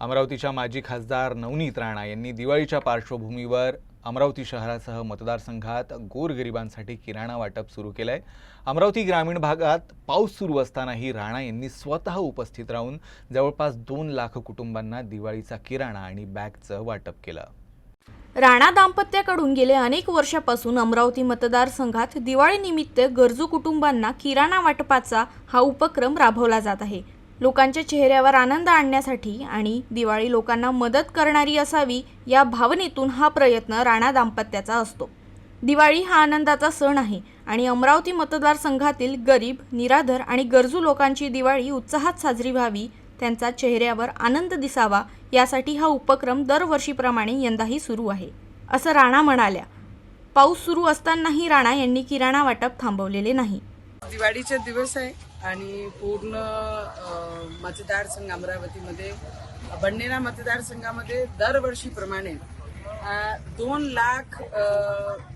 अमरावतीच्या माजी खासदार नवनीत राणा यांनी दिवाळीच्या पार्श्वभूमीवर अमरावती शहरासह मतदारसंघात गोरगरिबांसाठी किराणा वाटप सुरू केलं आहे अमरावती ग्रामीण भागात पाऊस सुरू असतानाही राणा यांनी स्वतः उपस्थित राहून जवळपास दोन लाख कुटुंबांना दिवाळीचा किराणा आणि बॅगचं वाटप केलं. राणा दाम्पत्याकडून गेले अनेक वर्षापासून अमरावती मतदारसंघात दिवाळीनिमित्त गरजू कुटुंबांना किराणा वाटपाचा हा उपक्रम राबवला जात आहे. लोकांच्या चेहऱ्यावर आनंद आणण्यासाठी आणि दिवाळी लोकांना मदत करणारी असावी या भावनेतून हा प्रयत्न राणा दाम्पत्याचा असतो. दिवाळी हा आनंदाचा सण आहे आणि अमरावती मतदारसंघातील गरीब निराधर आणि गरजू लोकांची दिवाळी उत्साहात साजरी व्हावी त्यांचा चेहऱ्यावर आनंद दिसावा यासाठी हा उपक्रम दरवर्षीप्रमाणे यंदाही सुरू आहे. असं राणा म्हणाल्या. पाऊस सुरू असतानाही राणा यांनी किराणा वाटप थांबवलेले नाही. दिवाळीचे दिवस आहे. आणि पूर्ण मतदारसंघ अमरावतीमध्ये बंडेरा मतदारसंघामध्ये दरवर्षीप्रमाणे दोन लाख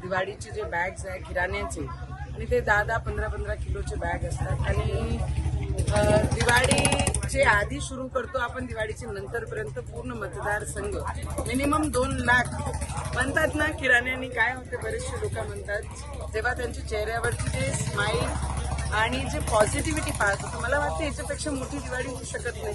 दिवाळीचे जे बॅग्स आहे किराण्याचे आणि ते दहा दहा पंधरा पंधरा किलोचे बॅग असतात. आणि दिवाळीचे आधी सुरू करतो आपण दिवाळीचे नंतरपर्यंत पूर्ण मतदारसंघ. मिनिमम दोन लाख. म्हणतात ना किराण्याने काय होते बरेचसे लोक म्हणतात जेव्हा त्यांच्या चेहऱ्यावरची जे स्माईल आणि जे पॉझिटिव्हिटी पाहतो होतं मला वाटतं याच्यापेक्षा मोठी दिवाळी होऊ शकत नाही.